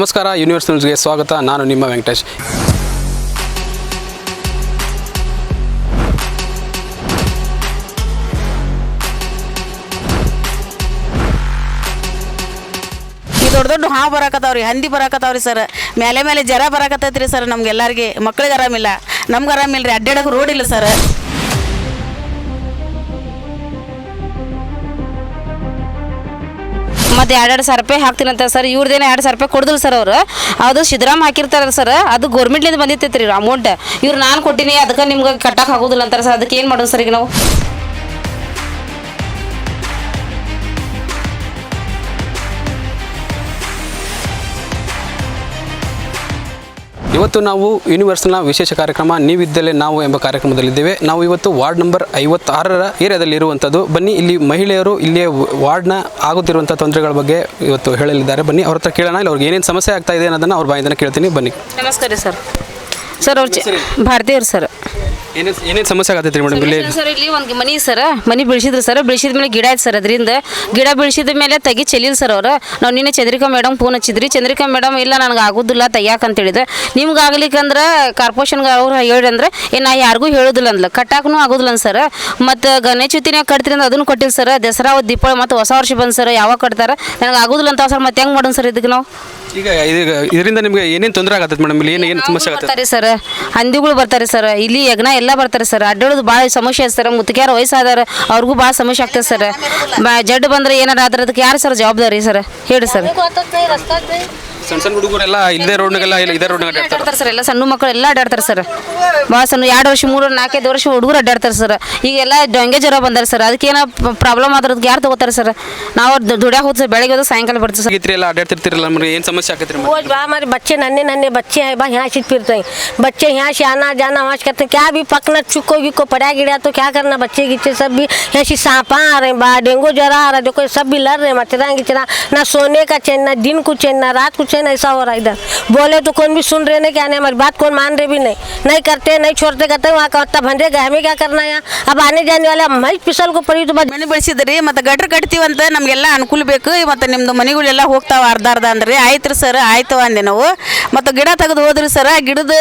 ನಮಸ್ಕಾರ ಯೂನಿವರ್ಸ್ ನ್ಯೂಸ್ಗೆ ಸ್ವಾಗತ. ನಾನು ನಿಮ್ಮ ವೆಂಕಟೇಶ್. ದೊಡ್ಡ ದೊಡ್ಡ ಹಾವು ಬರಾಕತ್ತಾವ್ರಿ, ಹಂದಿ ಬರಾಕತ್ತಾವ್ರಿ ಸರ್. ಮೇಲೆ ಮೇಲೆ ಜರ ಬರಾಕತ್ತೈತ್ರಿ ಸರ್ ನಮ್ಗೆಲ್ಲರಿಗೆ. ಮಕ್ಳಿಗೆ ಆರಾಮಿಲ್ಲ. ನಮ್ಗೆ ಆರಾಮಿಲ್ಲ ರೀ ಅಡ್ಡಾಡಕ್ಕೆ ರೋಡ್ ಇಲ್ಲ ಸರ್. ಮತ್ತೆ ಎರಡು ಸಾವಿರ ರೂಪಾಯಿ ಹಾಕ್ತೀನಂತ ಸರ್. ಇವ್ರದ್ದೇನು ಎರಡು ಸಾವಿರ ರೂಪಾಯಿ ಕೊಡ್ದಲ್ ಸರ್ ಅವರು. ಅದು ಸಿದ್ದರಾಮ್ ಹಾಕಿರ್ತಾರ ಸರ್. ಅದು ಗೌರ್ಮೆಂಟ್ಲಿಂದ ಬಂದಿತ್ತೈತೆ ರೀ ಅಮೌಂಟ್ ಇವ್ರು ನಾನು ಕೊಟ್ಟಿನಿ, ಅದಕ್ಕೆ ನಿಮ್ಗೆ ಕಟ್ಟಕ್ಕೆ ಆಗೋದಿಲ್ಲ ಅಂತಾರೆ ಸರ್. ಅದಕ್ಕೆ ಏನು ಮಾಡೋದು ಸರ್ ಈಗ ನಾವು? ಇವತ್ತು ನಾವು ಯೂನಿವರ್ಸ್ನ ವಿಶೇಷ ಕಾರ್ಯಕ್ರಮ ನೀವಿದ್ದಲೇ ನಾವು ಎಂಬ ಕಾರ್ಯಕ್ರಮದಲ್ಲಿದ್ದೇವೆ. ನಾವು ಇವತ್ತು ವಾರ್ಡ್ ನಂಬರ್ ಐವತ್ತಾರರ ಏರಿಯಾದಲ್ಲಿ ಇರುವಂಥದ್ದು ಬನ್ನಿ, ಇಲ್ಲಿ ಮಹಿಳೆಯರು ಇಲ್ಲಿಯ ವಾರ್ಡ್ನ ಆಗುತ್ತಿರುವಂಥ ತೊಂದರೆಗಳ ಬಗ್ಗೆ ಇವತ್ತು ಹೇಳಲಿದ್ದಾರೆ. ಬನ್ನಿ, ಅವ್ರ ಹತ್ರ ಕೇಳೋಣ. ಇಲ್ಲ, ಅವ್ರಿಗೆ ಏನೇನು ಸಮಸ್ಯೆ ಆಗ್ತಾ ಇದೆ ಅನ್ನೋದನ್ನು ಅವ್ರ ಬಾಯಿಂದನೇ ಕೇಳ್ತೀನಿ. ಬನ್ನಿ. ನಮಸ್ಕಾರ ಸರ್. ಸರ್, ಅವ್ರ ಭಾರತೀಯರು ಸರ್. ಏನೇನು ಏನೇನು ಸಮಸ್ಯೆ ಆಗತ್ತೈತ್ರಿ ಮೇಡಮ್ ಇಲ್ಲಿ? ಸರ್ ಇಲ್ಲಿ ಒಂದು ಮನಿ ಸರ್, ಮನಿ ಬೆಳೆಸಿದ್ರು ಸರ್, ಬೆಳೆಸಿದ ಮೇಲೆ ಗಿಡ ಐತೆ ಸರ್ ಅದರಿಂದ. ಗಿಡ ಬೆಳೆಸಿದ ಮೇಲೆ ತೆಗಿ ಚೆಲ್ಲಿಲ್ಲ ಸರ್ ಅವ್ರು. ನಾವು ನಿನ್ನೆ ಚಂದ್ರಿಕಾ ಮೇಡಮ್ ಫೋನ್ ಹಚ್ಚಿದ್ರಿ. ಚಂದ್ರಿಕಾ ಮೇಡಮ್, ಇಲ್ಲ, ನನಗೆ ಆಗೋದಿಲ್ಲ, ತೆಗಿಯಾಕ ಅಂತ ಹೇಳಿದೆ. ನಿಮ್ಗೆ ಆಗ್ಲಿಕ್ಕಂದ್ರೆ ಕಾರ್ಪೊರೇಷನ್ಗೆ ಅವ್ರು ಹೇಳಿ ಅಂದ್ರೆ, ಏ, ನಾ ಯಾರಿಗೂ ಹೇಳೋದಿಲ್ಲ ಅಂದ್ಲ. ಕಟ್ಟಾಕೂ ಆಗೋದಿಲ್ಲ ಸರ್. ಮತ್ತು ಗಣೇಶ ಚುತಿನಾಗ ಕಟ್ತೀರಿ ಅಂದ್ರೆ ಅದನ್ನು ಕೊಟ್ಟಿಲ್ಲ ಸರ್. ದಸರಾ, ದೀಪಾವಳಿ, ಮತ್ತು ಹೊಸ ವರ್ಷ ಬಂದು ಸರ್. ಯಾವಾಗ ಕಟ್ತಾರೆ? ನನಗೆ ಆಗೋದಿಲ್ಲ ಅಂತ ಸರ್, ಮತ್ತೆ ಹೆಂಗೆ ಮಾಡೋಣ ಸರ್ ಇದಕ್ಕೆ ನಾವು? ಈಗ ಇದೀಗ ಇದರಿಂದ ನಿಮಗೆ ಏನೇನು ತೊಂದರೆ ಆಗತ್ತೆ ಮೇಡಮ್ ಇಲ್ಲಿ ಏನು ಏನು ಸಮಸ್ಯೆ ಆಗುತ್ತೆ? ಬರ್ತಾರೆ ಸರ್. ಹಂದಿಗಳು ಬರ್ತಾರೆ ಸರ್. ಇಲ್ಲಿ ಯಜ್ಞ ಎಲ್ಲ ಬರ್ತಾರೆ ಸರ್. ಅಡ್ಡಾಡೋದು ಭಾಳ ಸಮಸ್ಯೆ ಐತೆ ಸರ್. ಮುತ್ತಿಕ್ಯಾರ ವಯಸ್ಸಾದಾರ ಅವ್ರಿಗೂ ಭಾಳ ಸಮಸ್ಯೆ ಆಗ್ತದೆ ಸರ್. ಬ- ಜಡ್ ಬಂದ್ರೆ ಏನಾರ ಆದ್ರೆ ಅದಕ್ಕೆ ಯಾರು ಸರ್ ಜವಾಬ್ದಾರಿ ಸರ್? ಹೇಳಿ ಸರ್. ಸಣ್ಣ ಸಣ್ಣ ಹುಡುಗರೆಲ್ಲ ಇಲ್ಲೇ ರೋಡ್ನಾಗೆಲ್ಲ ಇಲ್ಲ ಇದೇ ರೋಡ್ನಾಗ ಅಡ್ಡಾಡ್ತಾರೆ ಅಡ್ಡಾಡ್ತಾರೆ ಸರ್ ಎಲ್ಲ ಸಣ್ಣ ಮಕ್ಕಳು ಎಲ್ಲ ಅಡ್ಡಾಡ್ತಾರೆ ಸರ್ ಭಾಳ ಸಣ್ಣ ಎರಡು ವರ್ಷ ಮೂರು ನಾಲ್ಕೈದು ವರ್ಷ ಹುಡುಗರು ಅಡ್ಡಾಡ್ತಾರೆ ಸರ್ ಈಗ ಎಲ್ಲ ಡೊಂಗೆ ಜ್ವರ ಬಂದಾರೆ ಸರ್ ಅದಕ್ಕೆ ಏನೋ ಪ್ರಾಬ್ಲಮ್ ಆದ್ರೆ ಅದಕ್ಕೆ ಯಾರು ತಗೋತಾರೆ ಸರ್ ನಾವು ದುಡ್ಯಾಗ ಹೋಗ್ತೀವಿ ಬೆಳಗ್ಗೆ ಹೋದ್ರೆ ಸಾಯಂಕಾಲ ಬರ್ತೀವಿ ಸರ್ ಆಗಿತ್ರಿ ಎಲ್ಲ ಅಡ್ಡಾಡ್ತಿರ್ತಿರಲ್ಲ ನಮಗೆ ಏನು ಸಮಸ್ಯೆ ಆಗತ್ತೆ ರೀ रोज बा हमारे बच्चे नन्हे नन्हे बच्चे हैं बा यहाँ से फिरते हैं बच्चे यहाँ से आना जाना वहाँ से करते हैं क्या भी पकना चुको भी को पड़ा गिरा तो क्या करना बच्चे गिच्चे सब भी यहाँ से सांपा आ रहे हैं बा डेंगू जरा आ रहा है देखो ये सब भी लड़ रहे हैं मचरा गिचरा ना सोने का चैन ना दिन को चैन ना रात को चैन ऐसा हो रहा है इधर बोले तो कौन भी सुन रहे नहीं क्या नहीं हमारी बात कौन मान रहे भी नहीं नहीं करते नहीं छोड़ते करते वहाँ का तब भंडे गए हमें क्या करना है यहाँ अब आने जाने वाले हम ही फिसल को पड़ी तो बस ಮನೆ ಬೆಳೆಸಿದ್ರಿ ಮತ್ತು ಗಟ್ರ ಕಟ್ತೀವಂತ ನಮಗೆಲ್ಲ ಅನುಕೂಲ ಬೇಕು ಮತ್ತು ನಿಮ್ದು ಮನೆಗಳೆಲ್ಲ ಹೋಗ್ತಾವ ಅರ್ಧ ಅರ್ಧ ಅಂದ್ರಿ ಆಯ್ತು ರೀ ಸರ್ ಆಯ್ತು ಅಂದೆ ನಾವು ಮತ್ತು ಗಿಡ ತೆಗೆದು ಹೋದ್ರಿ ಸರ ಗಿಡದ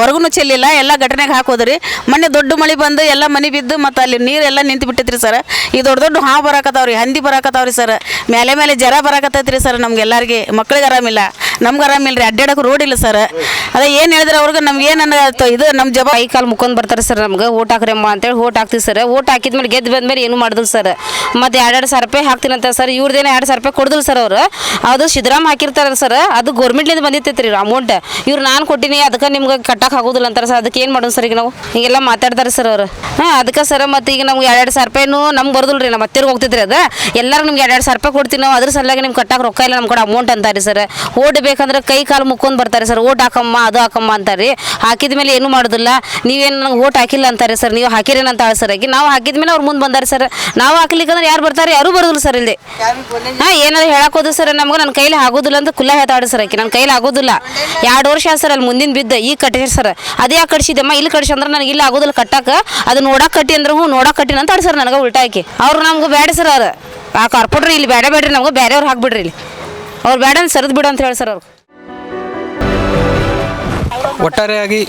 ಹೊರಗೂ ಚೆಲ್ಲಿಲ್ಲ ಎಲ್ಲ ಘಟನೆಗೆ ಹಾಕೋದ್ರಿ ಮೊನ್ನೆ ದೊಡ್ಡ ಮಳೆ ಬಂದು ಎಲ್ಲ ಮನೆ ಬಿದ್ದು ಮತ್ತು ಅಲ್ಲಿ ನೀರೆಲ್ಲ ನಿಂತು ಬಿಟ್ಟೈತ್ರಿ ಸರ್ ಈ ದೊಡ್ಡ ದೊಡ್ಡ ಹಾವು ಬರಾಕತ್ತಾವ್ರಿ, ಹಂದಿ ಬರಾಕತ್ತಾವ್ರಿ ಸರ್ ಮೇಲೆ ಮೇಲೆ ಜರ ಬರಾಕತ್ತೈತ್ರಿ ಸರ್ ನಮ್ಗೆಲ್ಲರಿಗೆ. ಮಕ್ಳಿಗೆ ಆರಾಮಿಲ್ಲ. ನಮ್ಗೆ ಆರಾಮಿಲ್ಲ ರೀ ಅಡ್ಡಾಡಕ್ಕೆ ರೋಡ್ ಇಲ್ಲ ಸರ್ ಅದೇ ಏನು ಹೇಳಿದ್ರೆ ಅವ್ರಿಗೆ ನಮ್ಗೆ ಏನು ಇದು ನಮ್ಮ ಜಬ ಕೈ ಕಾಲು ಮುಕ್ಕೊಂಡು ಬರ್ತಾರೆ ಸರ್ ನಮ್ಗೆ, ಓಟ್ ಹಾಕ್ರಮ್ಮ ಅಂತೇಳಿ ಓಟ್ ಹಾಕ್ತೀವಿ ಸರ್ ಓಟ್ ಹಾಕಿದ್ಮೇಲೆ ಗೆದ್ದು ಬಂದ್ಮೇಲೆ ಏನು ಮಾಡಿದ್ರು ಸರ್ ಮತ್ತೆ ಎರಡು ಸಾವಿರ ರೂಪಾಯಿ ಹಾಕ್ತೀನಂತ ಸರ್ ಇವ್ರದ್ದೇನೋ ಎರಡು ಸಾವಿರ ರೂಪಾಯಿ ಕೊಡ್ದಿಲ್ಲ ಸರ್ ಅವರು. ಅದು ಸಿದ್ದರಾಮ್ ಹಾಕಿರ್ತಾರೆ ಸರ್ ಅದು ಗೌರ್ಮೆಂಟ್ಲಿಂದ ಬಂದಿತ್ತೈತೆ ರೀ ಅಮೌಂಟ್ ಇವ್ರು ನಾನು ಕೊಟ್ಟಿನಿ, ಅದಕ್ಕೆ ನಿಮ್ಗೆ ಕಟ್ಟಕ್ಕೆ ಆಗೋದಿಲ್ಲ ಅಂತಾರೆ ಸರ್ ಅದಕ್ಕೆ ಏನು ಮಾಡೋದು ಸರ್ ಈಗ ನಾವು? ಹೀಗೆಲ್ಲ ಮಾತಾಡ್ತಾರೆ ಸರ್ ಅವರು. ಹಾಂ, ಅದಕ್ಕೆ ಸರ್ ಮತ್ತೆ ಈಗ ನಮ್ಗೆ ಎರಡು ಸಾವಿರ ರೂಪಾಯಿನೂ ನಮ್ಗೆ ಬರೋದಿಲ್ಲ ರೀ ನಮ್ಮ ಹತ್ತಿರ ಹೋಗ್ತಿದ್ರಿ ಅದು. ಎಲ್ಲರೂ ನಿಮ್ಗೆ ಎರಡು ಸಾವಿರ ರೂಪಾಯಿ ಕೊಡ್ತೀವಿ ನಾವು ಅದ್ರ ಸಲುವಾಗಿ ನಿಮ್ಗೆ ಕಟ್ಟಕ್ಕೆ ರೊಕ್ಕ ಇಲ್ಲ ನಮ್ಮ ಕಡೆ ಅಮೌಂಟ್ ಅಂತಾರೆ ಸರ್ ಓಟ್ ಬೇಕಂದ್ರೆ ಕೈ ಕಾಲು ಮುಕ್ಕೊಂಡು ಬರ್ತಾರೆ ಸರ್, ಓಟ್ ಹಾಕಮ್ಮ, ಅದು ಹಾಕಮ್ಮ ಅಂತಾರೆ. ಹಾಕಿದ ಮೇಲೆ ಏನು ಮಾಡೋದಿಲ್ಲ. ನೀವೇನು ನಂಗೆ ಓಟ್ ಹಾಕಿಲ್ಲ ಅಂತಾರೆ ಸರ್, ನೀವು ಹಾಕಿರೇನಂತ ಸರ್ ಆಗಿ ನಾವು ಹಾಕಿದ ಮೇಲೆ ಅವ್ರು ಮುಂದೆ ಬಂದಾರೆ ಸರ್. ನಾವು ಹಾಕ್ಲಿಕ್ಕಂದ್ರೆ ಯಾರು ಬರ್ತಾರೆ? ಯಾರೂ ಬರೋದಿಲ್ಲ ಸರ್ ಇಲ್ಲಿ. ಹಾಂ, ಏನಾದ್ರು ಹೇಳಕ್ ಹೋದ್ರೆ ಸರ್, ನಮ್ಗೆ ನನ್ನ ಕೈಲಿ ಆಗೋದಿಲ್ಲ ಅಂತ ಕುಲ್ಲ ಹೇಳ್ತಾಳೆ ಸರ್ ಆಕಿ. ನನ್ನ ಕೈಲಿ ಆಗೋದಿಲ್ಲ. ಎರಡು ವರ್ಷ ಸರ್ ಅಲ್ಲಿ ಮುಂದಿನ ಬಿದ್ದ, ಈಗ ಕಟ್ಟಿರಿ ಸರ್. ಅದೇ ಯಾಕೆ ಕಟ್ಸಿದ್ದಮ್ಮ ಇಲ್ಲಿ ಕಟ್ಸಿ ಅಂದ್ರೆ ನನಗೆ ಇಲ್ಲಿ ಆಗೋದಿಲ್ಲ ಕಟ್ಟಕ್ಕೆ ಅದು ನೋಡಕ್ಕೆ ಕಟ್ಟಿ ಅಂದ್ರೆ ಹ್ಞೂ ನೋಡಕ್ಕೆ ಕಟ್ಟಿನ ಅಂತ ಸರ್ ನನಗೆ ಉಲ್ಟಾಕಿ ಅವ್ರು ನಮ್ಗೆ ಬೇಡ ಸರ್ ಅವ್ರು. ಆ ಕಾರ್ಪೊರೇಟ್ರ್ ಇಲ್ಲಿ ಬೇಡ ಬೇಡ್ರಿ ನಮ್ಗೆ ಬೇರೆಯವ್ರು ಹಾಕ್ಬಿಡ್ರಿ ಇಲ್ಲಿ. ಅವ್ರು ಬೇಡ ಅಂತ ಸರಿದು ಬಿಡು ಅಂತ ಹೇಳಿ ಸರ್ ಅವ್ರು. ಒಟ್ಟಾರೆಯಾಗಿ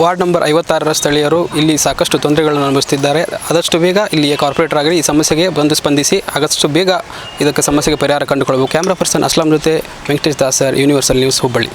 ವಾರ್ಡ್ ನಂಬರ್ ಐವತ್ತಾರರ ಸ್ಥಳೀಯರು ಇಲ್ಲಿ ಸಾಕಷ್ಟು ತೊಂದರೆಗಳನ್ನು ಅನುಭವಿಸುತ್ತಿದ್ದಾರೆ ಆದಷ್ಟು ಬೇಗ ಇಲ್ಲಿಯ ಕಾರ್ಪೊರೇಟರ್ ಆಗಲಿ ಈ ಸಮಸ್ಯೆಗೆ ಬಂದು ಸ್ಪಂದಿಸಿ, ಆದಷ್ಟು ಬೇಗ ಇದಕ್ಕೆ ಸಮಸ್ಯೆಗೆ ಪರಿಹಾರ ಕಂಡುಕೊಳ್ಳಬೇಕು ಕ್ಯಾಮ್ರಾ ಪರ್ಸನ್ ಅಸ್ಲಾಂ ಜೊತೆ ವೆಂಕಟೇಶ್ ದಾಸರ್ ಯೂನಿವರ್ಸಲ್ ನ್ಯೂಸ್ ಹುಬ್ಬಳ್ಳಿ.